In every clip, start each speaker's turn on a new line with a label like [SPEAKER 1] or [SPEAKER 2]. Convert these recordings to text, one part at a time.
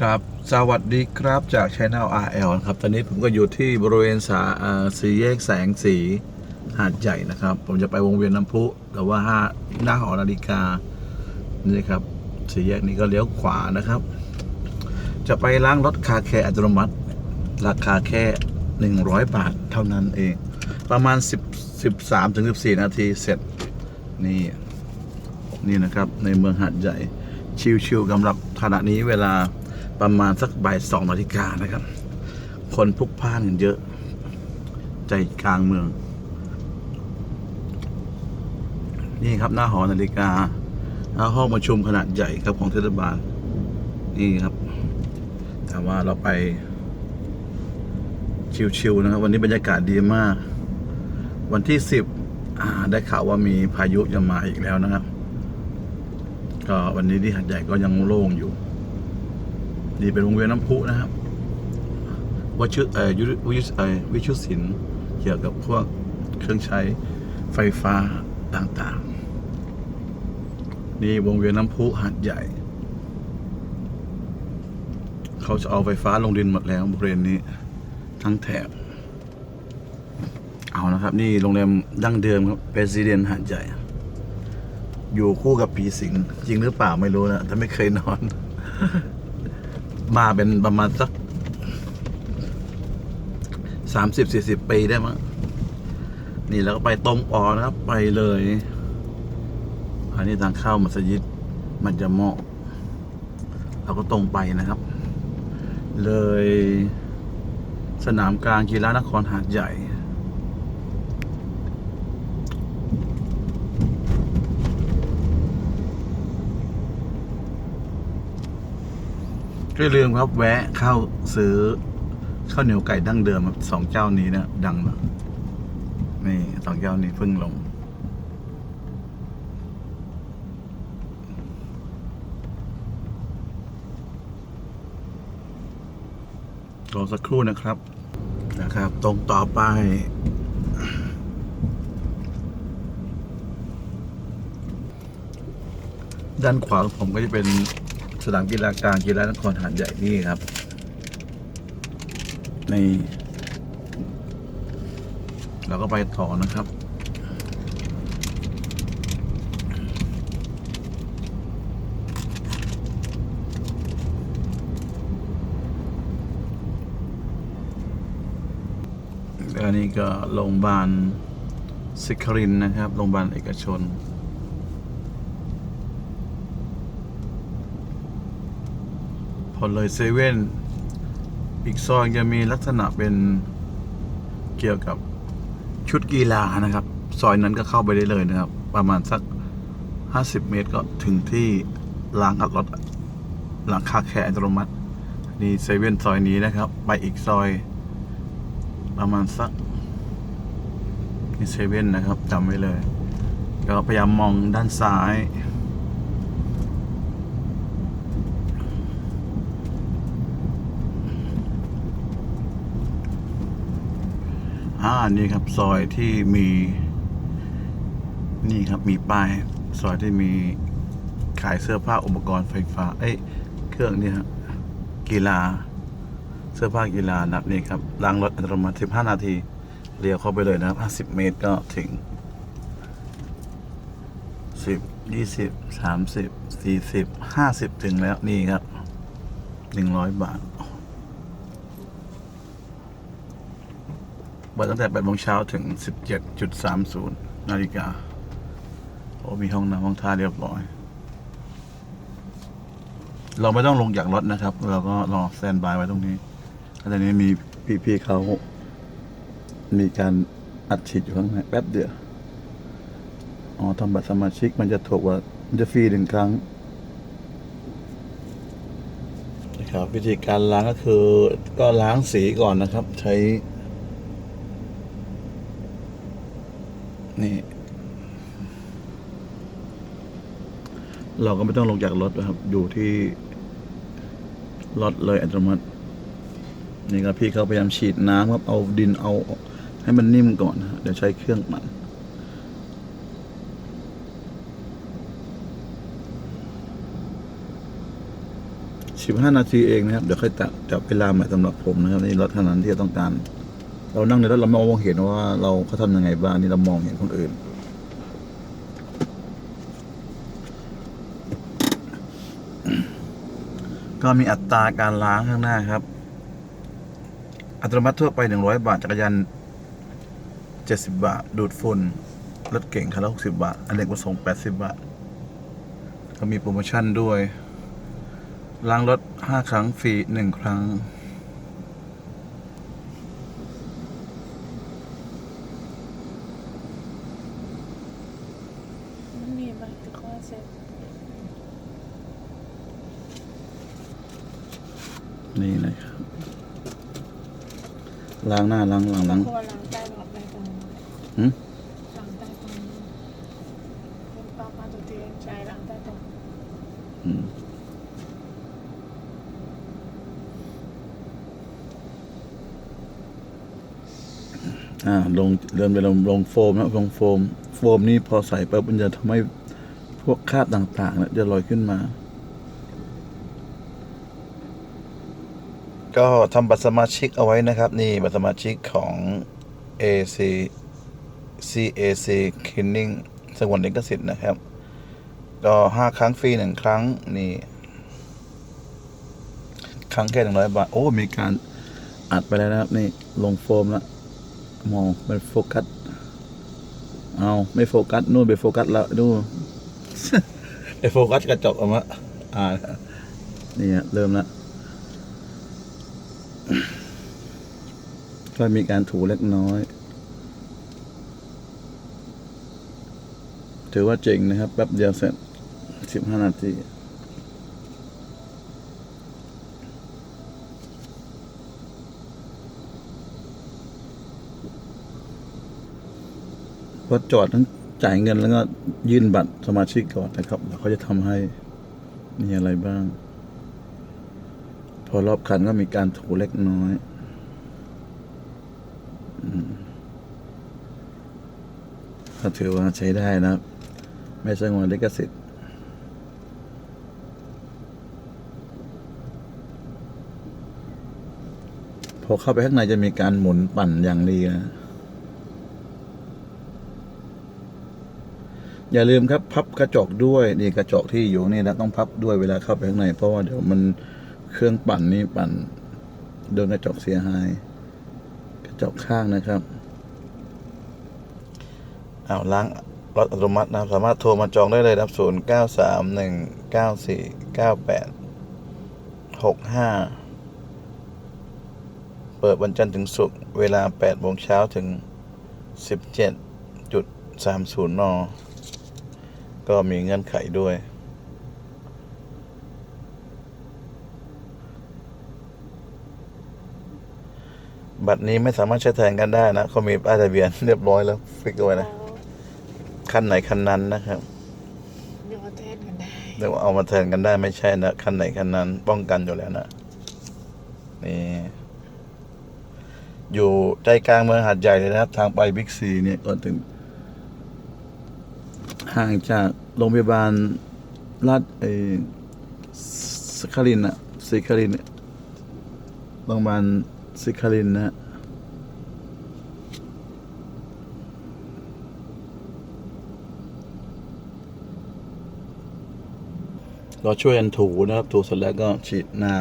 [SPEAKER 1] ครับ สวัสดีครับจากช anel RL ครับ ตอนนี้ผมก็อยู่ที่บริเวณสาอ่าสีแยกแสงสีหาดใหญ่นะครับ ผมจะไปวงเวียนน้ำพุ แต่ว่าห้าหน้าหอนาฬิกา นี่ครับสีแยกนี้ก็เลี้ยวขวานะครับ จะไปล้างรถคาแคร์อัตโนมัติ ราคาแค่ 100 บาทเท่านั้นเอง ประมาณ 10 13ถึง14 นาทีเสร็จ นี่ นี่นะครับ ในเมืองหาดใหญ่ชิวๆกำลับขณะนี้เวลา ประมาณสักบ่ายสองนาฬิกานะครับ คนพลุกพล่านกันเยอะ ใจกลางเมือง นี่ครับหน้าหอนาฬิกาหน้าห้องประชุมขนาดใหญ่ครับของเทศบาล นี่ครับ แต่ว่าเราไป ชิวๆนะครับ วันนี้บรรยากาศดีมาก วันที่สิบได้ข่าวว่ามีพายุจะมาอีกแล้วนะครับ ก็วันนี้ที่หัดใหญ่ก็ยังโล่งอยู่ นี่เป็นวงเวียนน้ำพุนะครับวัชุเอ่อยุวิชุเอ่อวิชุศิลป์เกี่ยวกับพวกเครื่องใช้ไฟฟ้าต่างๆ นี่วงเวียนน้ำพุหัดใหญ่ เขาจะเอาไฟฟ้าลงดินหมดแล้วบริเวณนี้ทั้งแถบ เอานะครับ นี่โรงแรมดั้งเดิมครับเ e ซิเดนหาดใหญ่ อยู่คู่กับผีสิง จริงหรือเปล่าไม่รู้นะแต่ไม่เคยนอน มาเป็นประมาณสักสามสิบสี่สิบปีได้มั้งนี่แล้วก็ไปตรงออนะครับ ไปเลย อันนี้ทางเข้ามัสยิด มันจะเหมาะเราก็ตรงไปนะครับ เลยสนามกลางกีฬานครหาดใหญ่ ก็ อย่าลืมครับแวะเข้าซื้อข้าวเหนียวไก่ดั้งเดิมครับสองเจ้านี้นะดังมากนี่สองเจ้านี้เพิ่งลง รอสักครู่นะครับนะครับ ตรงต่อไป ด้านขวาของผมก็จะเป็น สนามกีฬากลางกีฬานครหาดใหญ่นี่ครับ ใน เราก็ไปต่อนะครับแล้วอันนี้ก็โรงพยาบาลสิครินทร์นะครับ โรงพยาบาลเอกชน พอเลยเซเว่นอีกซอยจะมีลักษณะเป็นเกี่ยวกับชุดกีฬานะครับ ซอยนั้นก็เข้าไปได้เลยนะครับ ประมาณสัก 50 เมตรก็ถึงที่ล้างอัดรถหลังคาแคร์อัตโนมัตินี่เซเว่นซอยนี้นะครับ ไปอีกซอย ประมาณสักนี่เซเว่นนะครับจำไว้เลย ก็พยายามมองด้านซ้าย อ่านี่ครับ ซอยที่มี นี่ครับมีป้าย ซอยที่มีขายเสื้อผ้าอุปกรณ์ไฟฟ้า เอ้ยเครื่องนี่ครับกีฬา เสื้อผ้ากีฬานับนี่ครับล้างรถอัตโนมัติ15 นาทีเลี้ยวเข้าไปเลยนะครับ50 เมตรก็ถึง 10 20 30 40 50 ถึงแล้วนี่ครับ 100 บาทเปิดตั้งแต่8โมงเช้าถึง 17.30 นาฬิกา โอ้มีห้องน้ำห้องท่าเรียบร้อย เราไม่ต้องลงจากรถนะครับ เราก็รอแตนบายไว้ตรงนี้แล้วตอนนี้มีพี่ๆเขา มีการอัดฉีดอยู่ข้างในแป๊บเดียว อ๋อทำบัตรสมาชิกมันจะถูกกว่ามันจะฟรีหนึ่งครั้งนะครับวิธีการล้างก็คือก็ล้างสีก่อนนะครับ ใช้ นี่ เราก็ไม่ต้องลงจากรถนะครับ อยู่ที่รถเลยอัตโนมัติ นี่ครับพี่เขาพยายามฉีดน้ำครับ เอาดินเอา ให้มันนิ่มก่อนนะเดี๋ยวใช้เครื่องปั่นสิบห้านาทีเองนะครับ เดี๋ยวค่อยจับจับเวลาใหม่สำหรับผมนะครับ นี่รถขนาดที่เราต้องการ เรานั่งในรถเรามองเห็นว่าเราเขาทำยังไงบ้างนี่เรามองเห็นคนอื่น ก็มีอัตราการล้างข้างหน้าครับ อัตโนมัติทั่วไป 100 บาทจักรยาน70 บาท ดูดฝุ่นรถเก่งคันละ60 บาทอันเล็กประสงค์80 บาทก็มีโปรโมชั่นด้วย ล้างรถ 5 ครั้งฟรี 1 ครั้ง
[SPEAKER 2] มันมีใบตะกร้อเซ็ต
[SPEAKER 1] นี่นะครับ ล้างหน้าล้างหลังล้าง
[SPEAKER 2] เพราะว่าล้างใต้หลอดใต้ตรงนี้
[SPEAKER 1] หืม
[SPEAKER 2] ล้างใต้ตรงนี้เป็นป้ามาตัวเตียงใช้ล้างใต้ตรง
[SPEAKER 1] อืมอ่าลงเดินไปลงลงโฟมนะลงโฟม โฟมนี่พอใส่ปุ๊บมันจะทำให้พวกคราบต่างๆเนี่ยจะลอยขึ้นมา ก็ทำบัตรสมาชิกเอาไว้นะครับ นี่บัตรสมาชิกของ AC CAC Cleaning สงวนลิขสิทธิ์นะครับ ก็ห้าครั้งฟรีหนึ่งครั้งนี่ครั้งแค่หนึ่งร้อยบาท โอ้ มีการอัดไปแล้วนะครับ นี่ลงโฟมแล้วมองเป็นโฟกัส เอาไม่โฟกัสนู่นไปโฟกัสแล้วดูไปโฟกัสกระจกออกมาอ่านี่เริ่มแล้ว ก็มีการถูเล็กน้อย ถือว่าเจ๋งนะครับแป๊บเดียวเสร็จสิบห้านาทีพอจอดทั้งจ่ายเงินแล้วก็ยื่นบัตรสมาชิกก่อนนะครับแล้วเขาจะทำให้มีอะไรบ้าง พอรอบคันก็มีการถูเล็กน้อยอืมก็ถือว่าใช้ได้นะครับไม่ใช่งวนลิขสิทธิ์พอเข้าไปข้างในจะมีการหมุนปั่นอย่างดีนะอย่าลืมครับ พับกระจกด้วย นี่กระจกที่อยู่นี่นะต้องพับด้วยเวลาเข้าไปข้างในเพราะว่าเดี๋ยวมัน เครื่องปั่นนี่ปั่นโดนกระจกเสียหาย กระจกข้างนะครับเอาล้างรถอัตโนมัตินะสามารถโทรมาจองได้เลยครับศูนย์เก้าสามหนึ่งเก้าสี่เก้าแปดหกห้าเปิดวันจันทร์ถึงศุกร์เวลาแปดโมงเช้าถึงสิบเจ็ดจุดสามศูนย์นก็มีเงื่อนไขด้วย บัตรนี้ไม่สามารถใช้แทนกันได้นะเขามีป้ายทะเบียนเรียบร้อยแล้วฟิกเอาไว้นะคันไหนคันนั้นนะครับ
[SPEAKER 2] เดี๋ยวเอาเทศกันได้
[SPEAKER 1] เรียกว่าเอามาแทนกันได้ไม่ใช่นะคันไหนคันนั้น ป้องกันอยู่แล้วนะนี่อยู่ใจกลางเมืองหาดใหญ่เลยนะครับ ทางไปบิ๊กซีเนี่ยก่อนถึง ห่างจากโรงพยาบาลราชเออสคารินอะสิคารินเนี่ยโรงพยาบาล สิคารินนะฮะเราช่วยกันถูนะครับ ถูเสร็จแล้วก็ฉีดน้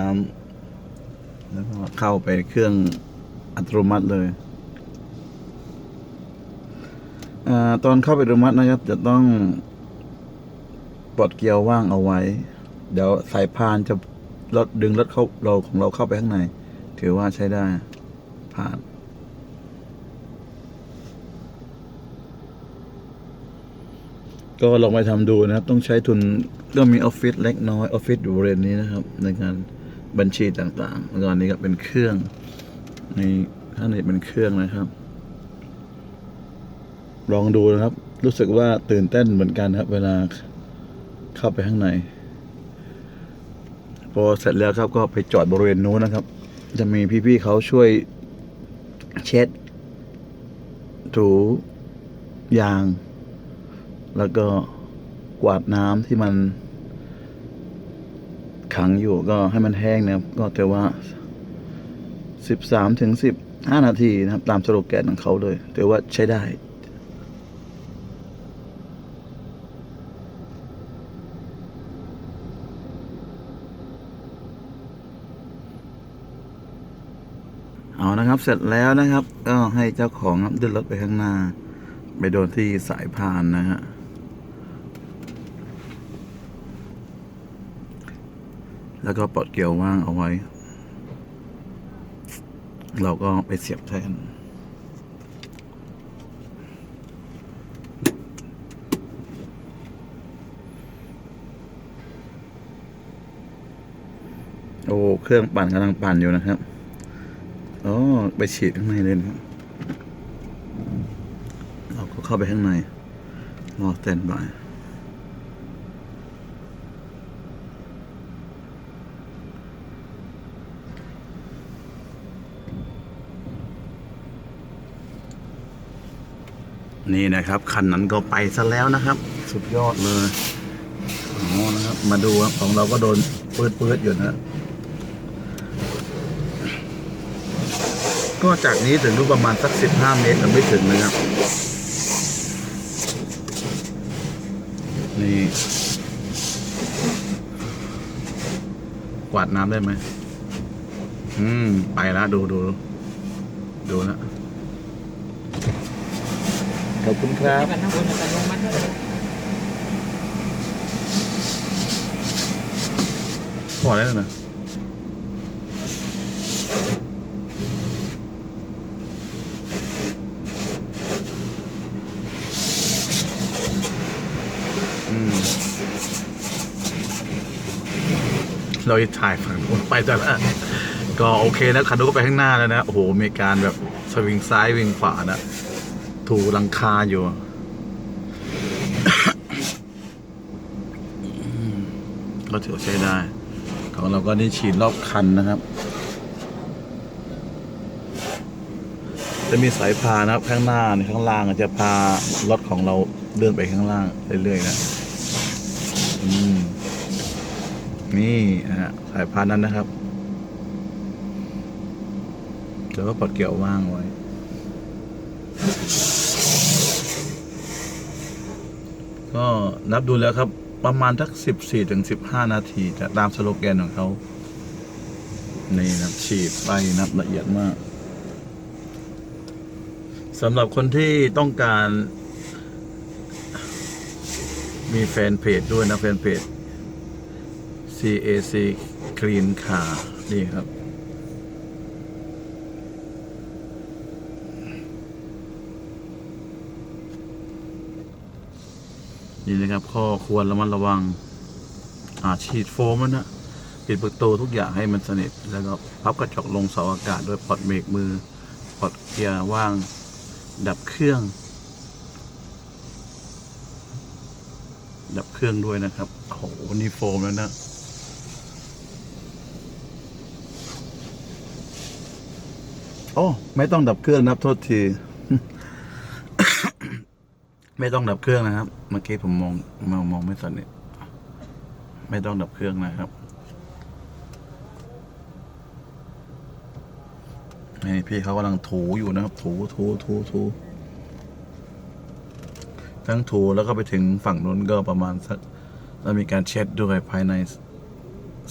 [SPEAKER 1] ำแล้วก็เข้าไปเครื่องอัตโนมัติเลยอ่าตอนเข้าไปอัตโนมัตินะครับ จะต้องปลดเกียร์ว่างเอาไว้ เดี๋ยวสายพานจะรถดึงรถเข้าเราของเราเข้าไปข้างใน ถือว่าใช้ได้ ผ่าน ก็ลองไปทำดูนะครับ ต้องใช้ทุนก็มีออฟฟิศเล็กน้อย ออฟฟิศอยู่บริเวณนี้นะครับ ในการบัญชีต่างๆแล้วก็อันนี้ก็เป็นเครื่องในข้างในเป็นเครื่องนะครับ ลองดูนะครับ รู้สึกว่าตื่นเต้นเหมือนกันครับ เวลาเข้าไปข้างในพอเสร็จแล้วครับก็ไปจอดบริเวณนู้นนะครับ จะมีพี่ๆเขาช่วยเช็ดถูยาง แล้วก็กวาดน้ำที่มันขังอยู่ก็ให้มันแห้งนะครับ ก็แต่ว่าสิบสามถึงสิบห้านาทีนะครับ ตามสโลแกนของเขาเลย แต่ว่าใช้ได้ นะครับ เสร็จแล้วนะครับ ก็ให้เจ้าของเดินรถไปข้างหน้า ไปโดนที่สายพานนะฮะแล้วก็ปลดเกลียวว่างเอาไว้ เราก็ไปเสียบแทนโอ้ เครื่องปั่นกำลังปั่นอยู่นะครับ อ๋อไปฉีดข้างในเลยนะเราก็เข้าไปข้างในรอสแตนบายนี่นะครับคันนั้นก็ไปซะแล้วนะครับ สุดยอดเลยโอ้นะครับ มาดูครับของเราก็โดนปืดปืดๆอยู่นะ ก็จากนี้ถึงรูปประมาณสักสิบห้าเมตรยังไม่ถึงนะครับ นี่ กวาดน้ำได้ไหม อืม ไปแล้วดูดูดูนะขอบคุณครับ
[SPEAKER 3] กันทั้งคนกันลงมัน
[SPEAKER 1] พอแล้วนะ เราจะถ่ายฝั่งนู้นไปแต่ละก็โอเคนะคันนู้นก็ไปข้างหน้าแล้วนะ โอ้โห มีการแบบสวิงซ้ายวิงขวานะถูหลังคาอยู่ก็ถือใช้ได้ ของเราก็นี่ฉีดรอบคันนะครับ จะมีสายพานนะครับข้างหน้าในข้างล่างจะพารถของเราเลื่อนไปข้างล่างเรื่อยๆนะ อืม นี่นะฮะสายพานนั้นนะครับแล้วก็ปลดเกี่ยวว่างไว้ ก็นับดูแล้วครับ ประมาณทักสิบสี่ถึงสิบห้านาที จะตามสโลแกนของเขานี่นับฉีดไปนับละเอียดมากสำหรับคนที่ต้องการมีแฟนเพจด้วยนะแฟนเพจ CAC Clean Car นี่ครับ นี่นะครับ ข้อควรระมัดระวังอาฉีดโฟมแล้วนะปิดประตูทุกอย่างให้มันสนิท แล้วก็พับกระจกลงเสาอากาศด้วยปลดเบรกมือปลดเกียร์ว่าง ดับเครื่อง ดับเครื่องด้วยนะครับโอ้โหนี่โฟมแล้วนะ อ้ไม่ต้องดับเครื่องนับโทษที ไม่ต้องดับเครื่องนะครับ เมื่อกี้ผมมองมองมองไม่สนิทไม่ต้องดับเครื่องนะครับ นี่พี่เขากำลังถูอยู่นะครับ ถูถูถูถูทั้งถูแล้วก็ไปถึงฝั่งนู้นก็ประมาณสักแล้วมีการเช็ดด้วยภายใน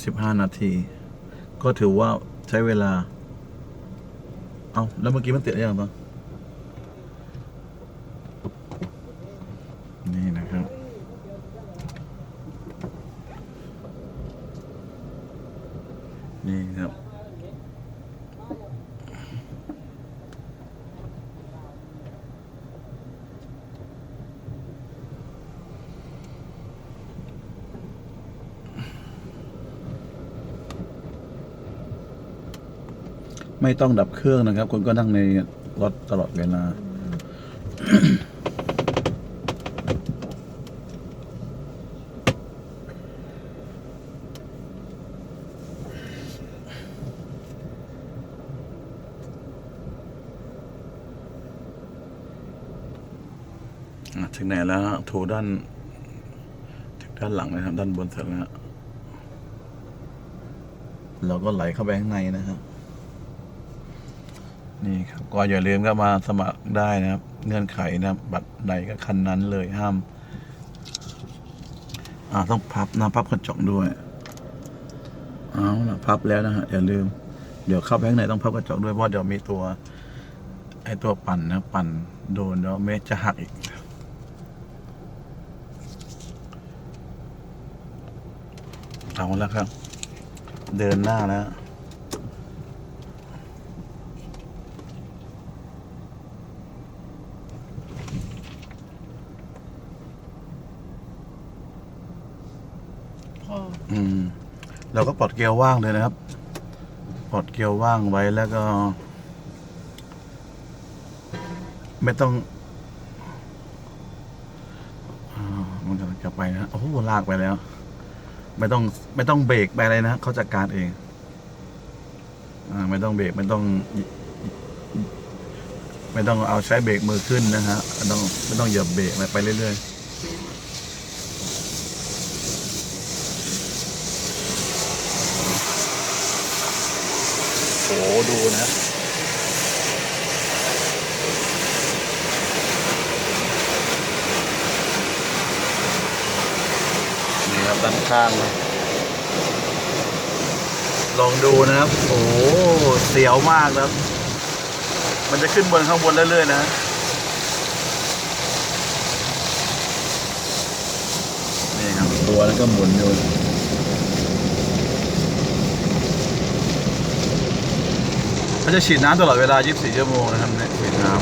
[SPEAKER 1] สิบห้านาที ก็ถือว่าใช้เวลา เอาแล้วเมื่อกี้มันติดอะไรอย่างปะนี่นะครับ นี่ครับ ไม่ต้องดับเครื่องนะครับ คุณก็นั่งในรถตลอดเวลาถึงไหนแล้วฮะถูด้าน ถึงด้านหลังเลยครับ ด้านบนเสร็จแล้วเราก็ไหลเข้าไปข้างในนะครับ นี่ครับก็อย่าลืมก็มาสมัครได้นะครับ เงื่อนไขนะบัตรใดก็คันนั้นเลยห้าม อ่าต้องพับนะพับกระจกด้วยเอาละพับแล้วนะฮะอย่าลืม เดี๋ยวเข้าไปข้างในต้องพับกระจกด้วยเพราะเดี๋ยวมีตัวไอตัวปั่นนะ ปั่นโดนเดี๋ยวเมตรจะหักอีกเอาแล้วครับ เดินหน้าแล้ว
[SPEAKER 2] พ่อ
[SPEAKER 1] อืม เราก็ปลดเกลียวว่างเลยนะครับ ปลดเกลียวว่างไว้แล้วก็ ไม่ต้องอมันกลังจะไปนะโอ้โหลากไปแล้ว ไม่ต้องไม่ต้องเบรกไปอะไรนะเขาจัดการเองอไม่ต้องเบรกไม่ต้อง ไม่ต้องเอาใช้เบรกมือขึ้นนะฮะไม่ต้องไม่ต้องเหยียบเบรกไรไปเรื่อยๆ โอ้ดูนะ นี่ครับด้านข้างเลยลองดูนะครับ โอ้เสียวมากนะครับ มันจะขึ้นบนข้างบนเรื่อยๆนะนี่ครับตัวแล้วก็หมุนอยู่ เขาจะฉีดน้ำตลอดเวลา 24 ชั่วโมงนะครับเนี่ยฉีดน้ำ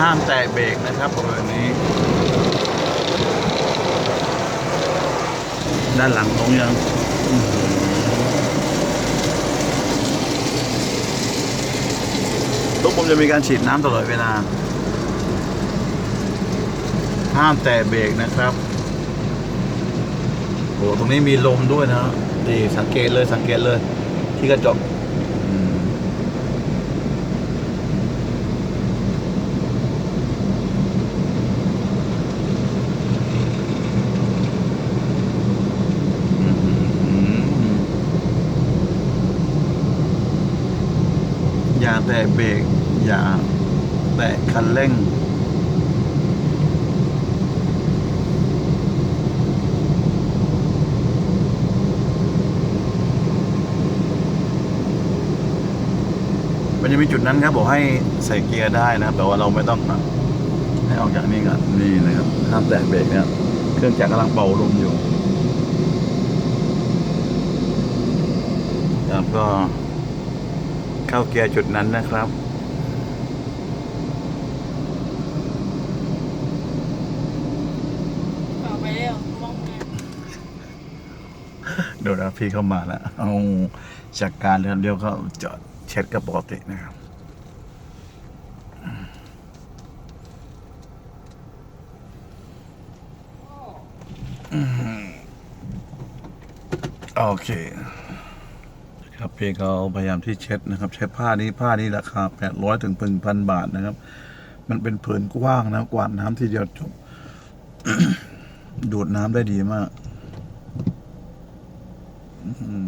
[SPEAKER 1] ห้ามแตะเบรกนะครับบริเวณนี้ ด้านหลังลงยังอื้อหือ ทุกผมจะมีการฉีดน้ำตลอดเวลา ห้ามแตะเบรกนะครับโอ้ตรงนี้มีลมด้วยนะดีสังเกตเลยสังเกตเลย ที่กระจกอย่าแตะเบรก เร่ง มันจะมีจุดนั้นครับบอกให้ใส่เกียร์ได้นะครับ แต่ว่าเราไม่ต้องนะให้ออกจากนี่ก่อนนี่นะครับห้ามแตะเบรกนะครับเครื่องจักรกำลังเป่าลมอยู่ครับก็เข้าเกียร์จุดนั้นนะครับ
[SPEAKER 2] ต่อไปเร็วมองไง
[SPEAKER 1] เดี๋ยวนะพี่เข้ามาแล้วเอาจากการเรียนเดียวก็จอดเช็ดกับปกตินะครับโอเค ครับพี่เขาพยายามที่เช็ดนะครับใช้ผ้านี้ผ้านี้ราคา800ถึงพันบาทนะครับ มันเป็นผืนกว้างนะกวาดน้ำทีเดียวจบดูดน้ำได้ดีมาก อืม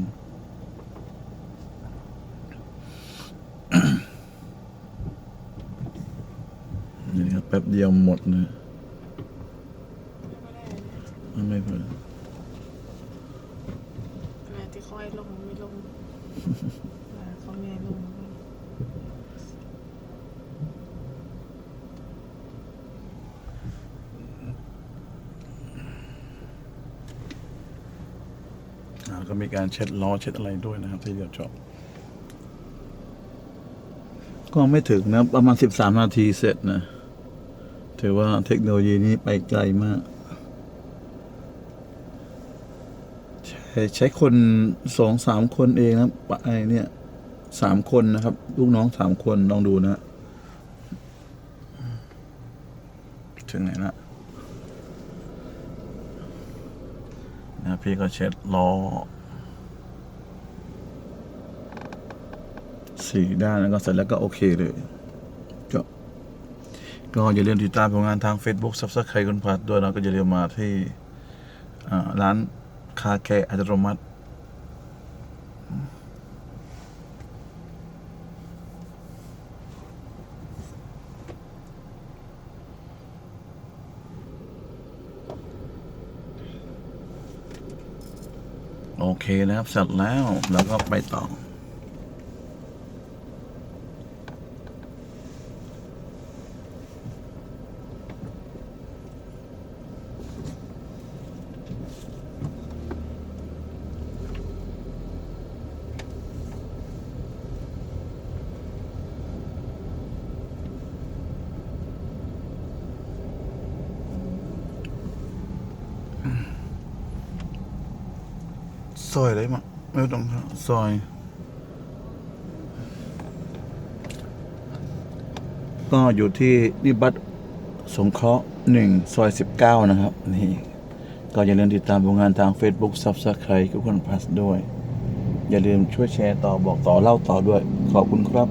[SPEAKER 1] นี่ครับแป๊บเดียวหมดนะไม่เพิ่ม
[SPEAKER 2] แม่ที่คอยลงไม่ลงแม่เขาแม่ลง
[SPEAKER 1] อ่าก็มีการเช็ดล้อเช็ดอะไรด้วยนะครับ ที่เดียวจบก็ไม่ถึงนะ ประมาณสิบสามนาทีเสร็จนะ ถือว่าเทคโนโลยีนี้ไปไกลมาก ใช้ใช้คนสองสามคนเองนะไอเนี่ยสามคนนะครับ ลูกน้องสามคนลองดูนะ ถึงไหนละนะพี่ก็เช็ดล้อสี่ด้านแล้วก็เสร็จแล้วก็โอเคเลย ก็อย่าลืมติดตามผลงานทาง Facebook Subscribe คุณพัดด้วยนะก็อย่าลืมมาที่ร้านคาแคร์อัตโนมัติโอเคนะครับเสร็จแล้ว แล้วก็ไปต่อ อยอะไรมั้งไม่ต้องซอย ก็อยู่ที่นิบัตสงเคราะห์หนึ่งซอยสิบเก้านะครับ นี่ ก็อย่าลืมติดตามผลงานทาง Facebook Subscribe ทุกคนพัสด้วย อย่าลืมช่วยแชร์ต่อบอกต่อเล่าต่อด้วย ขอบคุณครับ